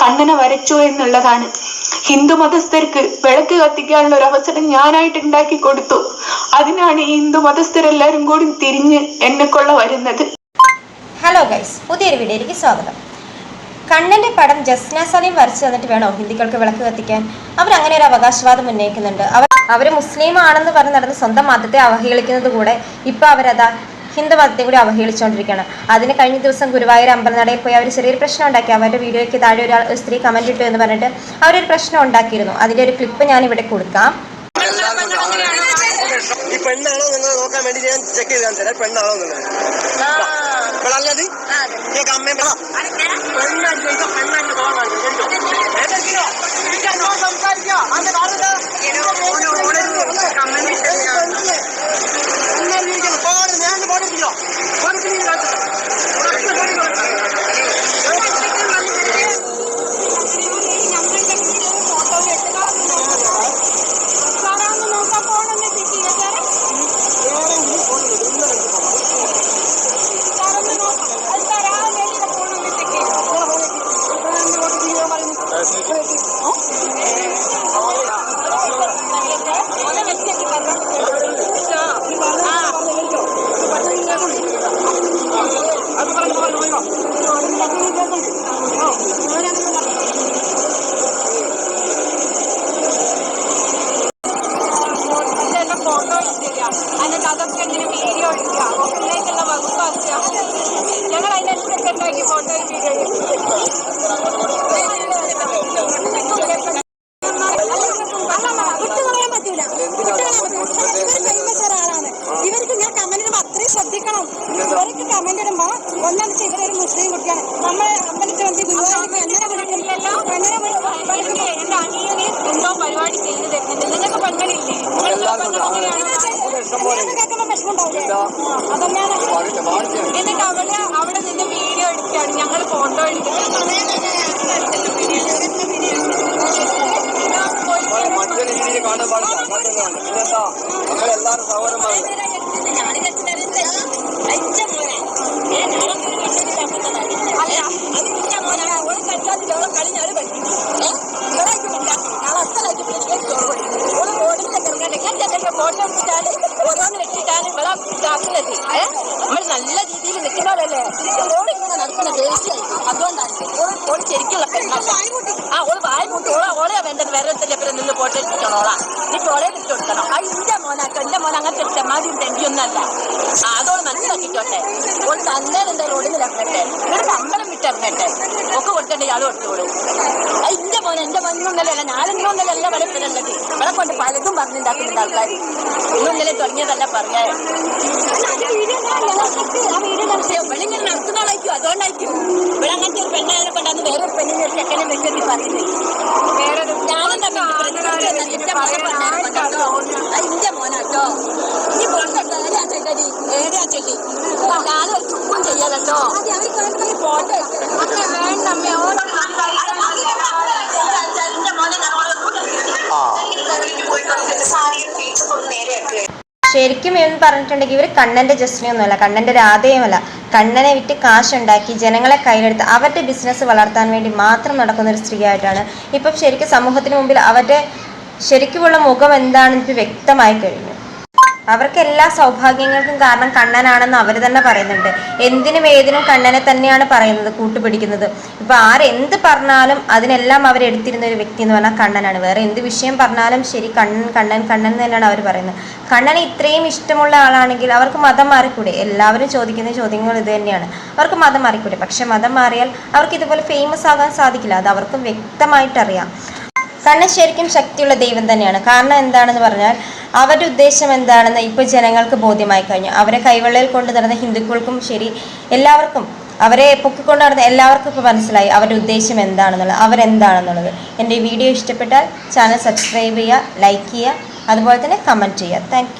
കണ്ണനെ വരച്ചു എന്നുള്ളതാണ്. ഹിന്ദു മതസ്ഥർക്ക് വിളക്ക് കത്തിക്കാനുള്ള ഒരു അവസരം ഞാനായിട്ട് ഉണ്ടാക്കി കൊടുത്തു. അതിനാണ് ഈ ഹിന്ദു മതസ്ഥരെല്ലാരും കൂടി തിരിഞ്ഞ് എന്നെ കൊള്ള വരുന്നത്. ഹലോ ഗൈസ് പുതിയൊരു വീഡിയോയിലേക്ക് സ്വാഗതം. കണ്ണന്റെ പടം ജസ്ന സലീം വരച്ചു തന്നിട്ട് വേണോ ഹിന്ദുക്കൾക്ക് വിളക്ക് കത്തിക്കാൻ? അവർ അങ്ങനെ ഒരു അവകാശവാദം ഉന്നയിക്കുന്നുണ്ട്. അവർ അവർ മുസ്ലിം ആണെന്ന് പറഞ്ഞ് നടന്ന് സ്വന്തം മതത്തെ അവഹേളിക്കുന്നത് കൂടെ ഇപ്പൊ അവരതാ ഹിന്ദു മതത്തെ കൂടി അവഹേളിച്ചുകൊണ്ടിരിക്കുകയാണ് അതിന് കഴിഞ്ഞ ദിവസം ഗുരുവായൂർ അമ്പലനടയിൽ പോയി അവർ ചെറിയൊരു പ്രശ്നം ഉണ്ടാക്കി. അവരുടെ വീഡിയോയ്ക്ക് താഴെ ഒരാൾ ഒരു സ്ത്രീ കമന്റ് ഇട്ടു എന്ന് പറഞ്ഞിട്ട് അവരൊരു പ്രശ്നം ഉണ്ടാക്കിയിരുന്നു. അതിന്റെ ഒരു ക്ലിപ്പ് ഞാൻ ഇവിടെ കൊടുക്കാം. ഈ പെണ്ണാണോ നിങ്ങൾ നോക്കാൻ വേണ്ടി ഞാൻ ചെക്ക് ചെയ്ത് തരാം പെണ്ണാണോ നിങ്ങൾ അമ്മയും ഇവർക്ക് ഞാൻ കമന്റ് പത്ത് ശ്രദ്ധിക്കണം. ഇവർക്ക് കമന്റ് ഇടുമ്പോ ഒന്നാം വെച്ചാൽ ഇവരൊരു മുസ്ലിം കുട്ടിയാണ്. നമ്മളെ അമ്പലത്തിൽ വന്ന് ഗുരുവായൂർക്ക് എങ്ങനെ വിളിക്കില്ലല്ലോ എങ്ങനെ എന്റെ അനിയനെ എന്തോ പരിപാടി ചെയ്തു തരുന്നുണ്ട് നിങ്ങൾക്ക് പെണ്ണനില്ലേ കേൾക്കുമ്പോ വിഷമമുണ്ടാവില്ലേ അതൊന്നാണ് എന്നിട്ട് അവിടെ അവിടെ നിന്ന് വീഡിയോ എടുക്കുകയാണ്. ഞങ്ങൾ ഫോട്ടോ മറ്റൊരു രീതിയിൽ കാണാൻ പാടില്ല. നമ്മളെല്ലാവരും സഹോദരന്മാരല്ലേ ഇവിടെ ഇതാക്കുന്നത് നമ്മൾ നല്ല രീതിയിൽ നിൽക്കുന്നവരല്ലേ? ഓൾ ഇങ്ങനെ നടക്കുന്ന ദേശീയായി അതുകൊണ്ടാണ് ഓൾ ശരിക്കുള്ള പെണ്ണാണ്. ആ ഓൾ വായ കൂട്ടി ഓളെ ഓളെ വേണ്ടത് വേറെ പിന്നെ നിന്ന് ഫോട്ടോ ഓളാ. എന്നിട്ട് ഓളെ ഇട്ട് കൊടുക്കണം. ആ ഇന്റെ മോനാക്ക എന്റെ മോൻ അങ്ങനത്തെ ഒരു തെമ്മാതിയും തെണ്ടിയൊന്നല്ല ആ അതോൾ മനസ്സിലാക്കിക്കോട്ടെ. ഓൾ തന്നെ എന്റെ റോഡിൽ ഇറങ്ങട്ടെ. എന്നിട്ട് അമ്പലം വിട്ടിറങ്ങട്ടെ ഒക്കെ കൊടുക്കണ്ട ഇയാൾ കൊടുത്തോളൂ. ആ ഇന്റെ മോൻ എന്റെ മഞ്ഞൊന്നല്ല ഞാനെന്നൊന്നല്ല എല്ലാ വെളുപ്പിലുള്ളത് ഇവിടെ കൊണ്ട് പലതും പറഞ്ഞുണ്ടാക്കുന്നുണ്ട് ആൾക്കാർ അതുകൊണ്ടായിരിക്കും. ഇവിടെ അങ്ങനത്തെ ഒരു പെണ്ണായതിനെ കൊണ്ടാണ് വേറൊരു പെണ്ണിനെ ഒരു ചെക്കനെ വെച്ചെന്ന് പറയുന്നത് ശരിക്കും എന്ന് പറഞ്ഞിട്ടുണ്ടെങ്കിൽ ഇവർ കണ്ണന്റെ ജസ്റ്റിനെയൊന്നുമല്ല കണ്ണന്റെ രാധയുമല്ല. കണ്ണനെ വിറ്റ് കാശുണ്ടാക്കി ജനങ്ങളെ കയ്യിലെടുത്ത് അവരുടെ ബിസിനസ് വളർത്താൻ വേണ്ടി മാത്രം നടക്കുന്ന ഒരു സ്ത്രീയായിട്ടാണ്. ഇപ്പം ശരിക്കും സമൂഹത്തിന് മുമ്പിൽ അവരുടെ ശരിക്കുമുള്ള മുഖം എന്താണെന്ന് വ്യക്തമായി കഴിഞ്ഞു. അവർക്ക് എല്ലാ സൗഭാഗ്യങ്ങൾക്കും കാരണം കണ്ണനാണെന്ന് അവർ തന്നെ പറയുന്നുണ്ട്. എന്തിനും ഏതിനും കണ്ണനെ തന്നെയാണ് പറയുന്നത് കൂട്ടുപിടിക്കുന്നത്. ഇപ്പൊ ആരെന്ത് പറഞ്ഞാലും അതിനെല്ലാം അവർ അവരെടുത്തിരുന്ന ഒരു വ്യക്തി എന്ന് പറഞ്ഞാൽ കണ്ണനാണ്. വേറെ എന്ത് വിഷയം പറഞ്ഞാലും ശരി കണ്ണൻ കണ്ണൻ കണ്ണൻ തന്നെയാണ് അവർ പറയുന്നത്. കണ്ണന് ഇത്രയും ഇഷ്ടമുള്ള ആളാണെങ്കിൽ അവർക്ക് മതം മാറിക്കൂടെ? എല്ലാവരും ചോദിക്കുന്ന ചോദ്യങ്ങൾ ഇത് തന്നെയാണ്. അവർക്ക് മതം മാറിക്കൂടെ? പക്ഷെ മതം മാറിയാൽ അവർക്ക് ഇതുപോലെ ഫേമസ് ആകാൻ സാധിക്കില്ല. അത് അവർക്ക് വ്യക്തമായിട്ടറിയാം. കണ്ണൻ ശരിക്കും ശക്തിയുള്ള ദൈവം തന്നെയാണ്. കാരണം എന്താണെന്ന് പറഞ്ഞാൽ അവരുടെ ഉദ്ദേശം എന്താണെന്ന് ഇപ്പോൾ ജനങ്ങൾക്ക് ബോധ്യമായി കഴിഞ്ഞു. അവരെ കൈവെള്ളയിൽ കൊണ്ട് നടന്ന ഹിന്ദുക്കൾക്കും ശരി എല്ലാവർക്കും അവരെ പൊക്കിക്കൊണ്ട് നടന്ന എല്ലാവർക്കും ഇപ്പോൾ മനസ്സിലായി അവരുടെ ഉദ്ദേശം എന്താണെന്നുള്ളത് അവരെന്താണെന്നുള്ളത്. എന്റെ വീഡിയോ ഇഷ്ടപ്പെട്ടാൽ ചാനൽ സബ്സ്ക്രൈബ് ചെയ്യുക ലൈക്ക് ചെയ്യുക അതുപോലെ തന്നെ കമന്റ് ചെയ്യുക. താങ്ക്